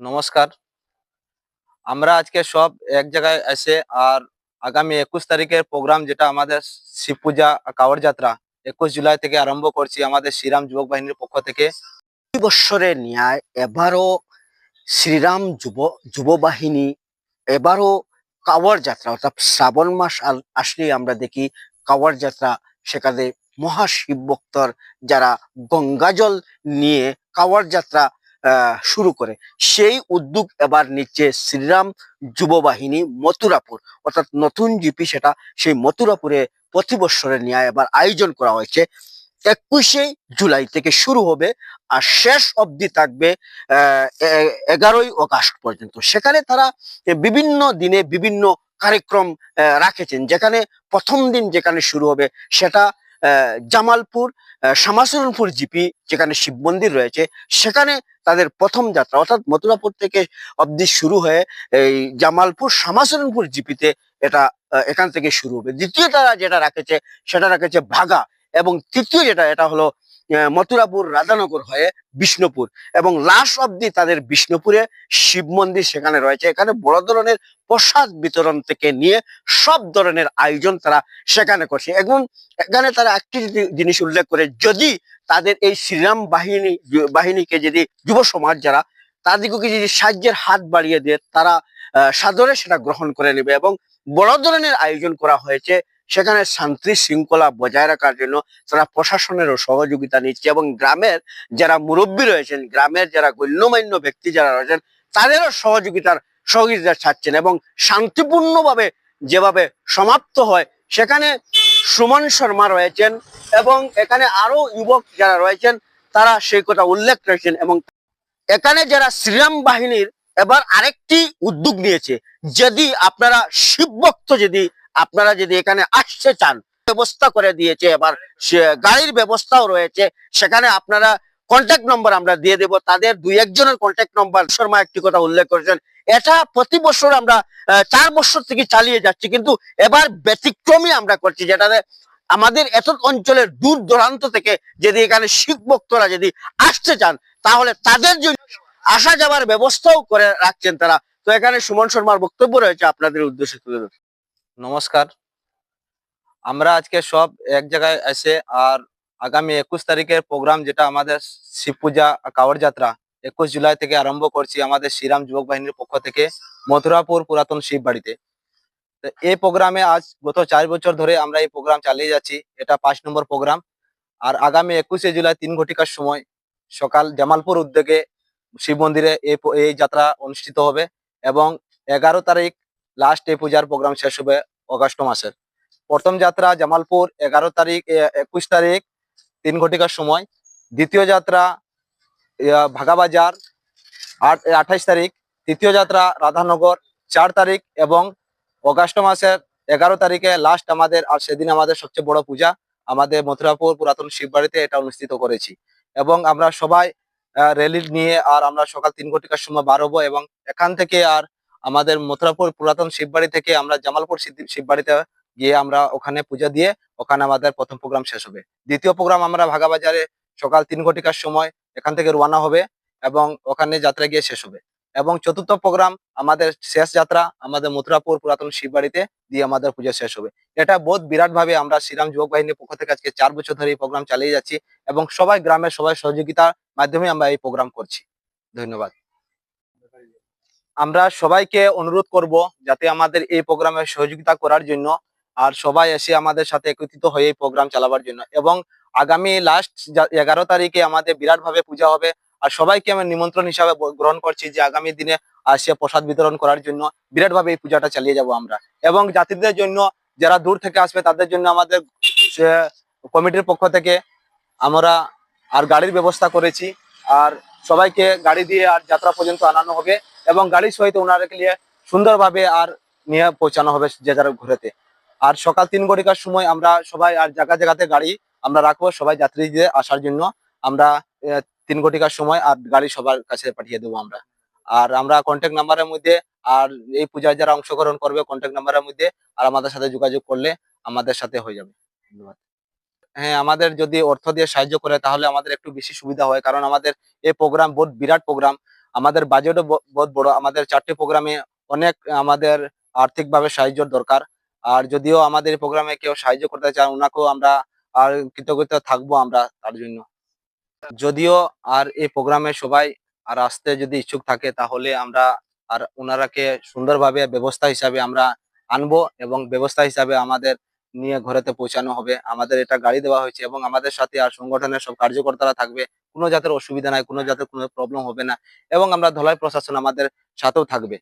নমস্কার। আমরা আজকে সব এক জায়গায় এসে আর আগামী একুশ তারিখের প্রোগ্রাম যেটা আমাদের শিব পূজা কাওয়ার যাত্রা, একুশ জুলাই থেকে আরম্ভ করছি আমাদের শ্রীরাম যুবক বাহিনীর পক্ষ থেকে। দুই বৎসরের ন্যায়, এবারও শ্রীরাম যুব যুব বাহিনী, এবারও কাওয়ার যাত্রা, অর্থাৎ শ্রাবণ মাস আসলেই আমরা দেখি কাওয়ার যাত্রা সেখানে মহাশিব ভক্তর যারা গঙ্গাজল নিয়ে কাওয়ার যাত্রা শুরু করে। সেই উদ্যোগ এবার নিচ্ছে শ্রীরাম যুব বাহিনী মথুরাপুর। অর্থাৎ নতুন জিপি সেটা সেই মথুরাপুরে প্রতি বৎসরের ন্যায় এবার আয়োজন করা হয়েছে। একুশে জুলাই থেকে শুরু হবে আর শেষ অবধি থাকবে এগারোই অগাস্ট পর্যন্ত। সেখানে তারা বিভিন্ন দিনে বিভিন্ন কার্যক্রম রাখেছেন। যেখানে প্রথম দিন যেখানে শুরু হবে সেটা জামালপুর শামাসুরনপুর জিপি যেখানে শিব মন্দির রয়েছে, সেখানে তাদের প্রথম যাত্রা, অর্থাৎ মথুরাপুর থেকে অবধি শুরু হয়ে এই জামালপুর শামাসুরনপুর জিপিতে এটা এখান থেকে শুরু হবে। দ্বিতীয় তারা যেটা রাখেছে, সেটা রাখেছে ভাগা এবং তৃতীয় যেটা, এটা হলো মথুরাপুর, রাধানগর হয়ে বিষ্ণুপুর এবং লাস্ট অব্দি তাদের বিষ্ণুপুরে শিব মন্দির সেখানে রয়েছে। এখানে বড় ধরনের প্রসাদ বিতরণ থেকে নিয়ে সব ধরনের আয়োজন তারা সেখানে করছে। এবং এখানে তারা একটি জিনিস উল্লেখ করে, যদি তাদের এই শ্রীরাম বাহিনী, বাহিনীকে যদি যুব সমাজ যারা তাদেরকে যদি সাহায্যের হাত বাড়িয়ে দেয়, তারা সাদরে সেটা গ্রহণ করে নেবে এবং বড় ধরনের আয়োজন করা হয়েছে সেখানে শান্তি শৃঙ্খলা বজায় রাখার জন্য তারা প্রশাসনেরও সহযোগিতা নিচ্ছে এবং গ্রামের যারা মুরব্বী রয়েছেন, গ্রামের যারা গণ্যমান্য ব্যক্তি যারা রয়েছেন, তাদেরও সহযোগিতার সহযোগিতা ছাড়ছেন এবং শান্তিপূর্ণভাবে যেভাবে সমাপ্ত হয়, সেখানে সুমন শর্মা রয়েছেন এবং এখানে আরও যুবক যারা রয়েছেন, তারা সেই কথা উল্লেখ করেছেন এবং এখানে যারা শ্রীরাম বাহিনীর এবার আরেকটি উদ্যোগ নিয়েছে। যদি আপনারা শিবভক্ত যদি আপনারা যদি এখানে আসতে চান, ব্যবস্থা করে দিয়েছে এবার গাড়ির ব্যবস্থাও রয়েছে। সেখানে আপনারা কন্ট্যাক্ট নম্বর আমরা দিয়ে দেব। তাদের দুই একজনের কন্ট্যাক্ট নম্বর শর্মা একটি কথা উল্লেখ করেছেন। এটা প্রতি বছর আমরা চার বছর থেকে চালিয়ে যাচ্ছি। কিন্তু এবার ব্যতিক্রমী আমরা করছি, যেটাতে আমাদের এত অঞ্চলের দূর দূরান্ত থেকে যদি এখানে শিখ ভক্তরা যদি আসতে চান, তাহলে তাদের জন্য আসা যাওয়ার ব্যবস্থাও করে রাখছেন তারা। তো এখানে সুমন শর্মার বক্তব্য রয়েছে আপনাদের উদ্দেশ্যে তুলে। নমস্কার। আমরা আজকে সব এক জায়গায় এসে আর আগামী একুশ তারিখের প্রোগ্রাম যেটা আমাদের শিব পূজা কাওয়ার যাত্রা, একুশ জুলাই থেকে আরম্ভ করছি আমাদের শ্রীরাম যুবক বাহিনীর পক্ষ থেকে মথুরাপুর পুরাতন শিব বাড়িতে। এই প্রোগ্রামে আজ গত চার বছর ধরে আমরা এই প্রোগ্রাম চালিয়ে যাচ্ছি। এটা পাঁচ নম্বর প্রোগ্রাম। আর আগামী একুশে জুলাই তিন ঘটিকার সময় সকাল জামালপুর উদ্যোগে শিব মন্দিরে এই যাত্রা অনুষ্ঠিত হবে এবং এগারো তারিখ লাস্ট এই পূজার প্রোগ্রাম শেষ হবে অগস্ট মাসের। প্রথম যাত্রা জামালপুর, এগারো তারিখ একুশ তারিখ, তিন ঘটিকার সময়। দ্বিতীয় যাত্রা ভাগাবাজার আট আঠাইশ তারিখ। তৃতীয় যাত্রা, রাধানগর, চার তারিখ এবং অগাস্ট মাসের এগারো তারিখে লাস্ট আমাদের, আর সেদিন আমাদের সবচেয়ে বড় পূজা, আমাদের মথুরাপুর পুরাতন শিববাড়িতে এটা অনুষ্ঠিত করেছি। এবং আমরা সবাই র্যালি নিয়ে আর আমরা সকাল তিন ঘটিকার সময় বার হব এবং এখান থেকে আর আমাদের মথুরাপুর পুরাতন শিববাড়ি থেকে আমরা জামালপুর শিববাড়িতে গিয়ে আমরা ওখানে পূজা দিয়ে ওখানে আমাদের প্রথম প্রোগ্রাম শেষ হবে। দ্বিতীয় প্রোগ্রাম আমরা ভাগাবাজারে সকাল তিন ঘটিকার সময় এখান থেকে রোয়ানা হবে এবং ওখানে যাত্রা গিয়ে শেষ হবে। এবং চতুর্থ প্রোগ্রাম আমাদের শেষ যাত্রা আমাদের মথুরাপুর পুরাতন শিববাড়িতে দিয়ে আমাদের পুজো শেষ হবে। এটা বহুত বিরাট ভাবে আমরা শ্রীরাম যুবক বাহিনীর পক্ষ থেকে আজকে চার বছর ধরে এই প্রোগ্রাম চালিয়ে যাচ্ছি এবং সবাই গ্রামের সবাই সহযোগিতার মাধ্যমে আমরা এই প্রোগ্রাম করছি। ধন্যবাদ। আমরা সবাইকে অনুরোধ করব যাতে আমাদের এই প্রোগ্রামে সহযোগিতা করার জন্য আর সবাই এসে আমাদের সাথে একত্রিত হয়ে এই প্রোগ্রাম চালাবার জন্য এবং আগামী লাস্ট এগারো তারিখে আমাদের বিরাট ভাবে পূজা হবে। আর সবাইকে আমি নিমন্ত্রণ হিসাবে গ্রহণ করছি যে আগামী দিনে আসে প্রসাদ বিতরণ করার জন্য। বিরাট ভাবে এই পূজাটা চালিয়ে যাব আমরা। এবং যাত্রীদের জন্য, যারা দূর থেকে আসবে, তাদের জন্য আমাদের সে কমিটির পক্ষ থেকে আমরা আর গাড়ির ব্যবস্থা করেছি। আর সবাইকে গাড়ি দিয়ে আর যাত্রা পর্যন্ত আনানো হবে এবং গাড়ির সহিত ওনাদেরকে নিয়ে সুন্দরভাবে আর নিয়ে পৌঁছানো হবে যে যারা ঘুরেতে। আর সকাল তিন ঘটিকার সময় আমরা সবাই আর জায়গা জায়গাতে গাড়ি আমরা রাখব সবাই যাত্রীদের আসার জন্য। আমরা তিন ঘটিকার সময় আর গাড়ি সবার কাছে পাঠিয়ে দেবো আমরা। আর আমরা কন্ট্যাক্ট নাম্বারের মধ্যে আর এই পূজায় যারা অংশগ্রহণ করবে কন্ট্যাক্ট নাম্বারের মধ্যে আর আমাদের সাথে যোগাযোগ করলে আমাদের সাথে হয়ে যাবে। ধন্যবাদ। হ্যাঁ আমাদের যদি অর্থ দিয়ে সাহায্য করে তাহলে আমাদের একটু বেশি সুবিধা হয়, কারণ আমাদের এই প্রোগ্রাম বহুত বিরাট প্রোগ্রাম আমাদের বাজেটও বহুত বড়। আমাদের চারটি প্রোগ্রামে অনেক আমাদের আর্থিকভাবে সাহায্য দরকার। আর যদিও আমাদের প্রোগ্রামে কেউ সাহায্য করতে চায় ওনাকেও আমরা আর কৃতজ্ঞতা থাকব আমরা তার জন্য। যদিও আর এই প্রোগ্রামে সবাই আর আসতে যদি ইচ্ছুক থাকে, তাহলে আমরা আর ওনারাকে সুন্দরভাবে ব্যবস্থা হিসাবে আমরা আনব এবং ব্যবস্থা হিসাবে আমাদের নিয়ে ঘরেতে পৌঁছানো হবে। আমাদের এটা গাড়ি দেওয়া হয়েছে এবং আমাদের সাথে আর সংগঠনের সব কার্যকর্তারা থাকবে। কোনো জাতের অসুবিধা নাই, কোনো জাতের কোনো প্রবলেম হবে না এবং আমরা ধলাই প্রশাসন আমাদের সাথেও থাকবে।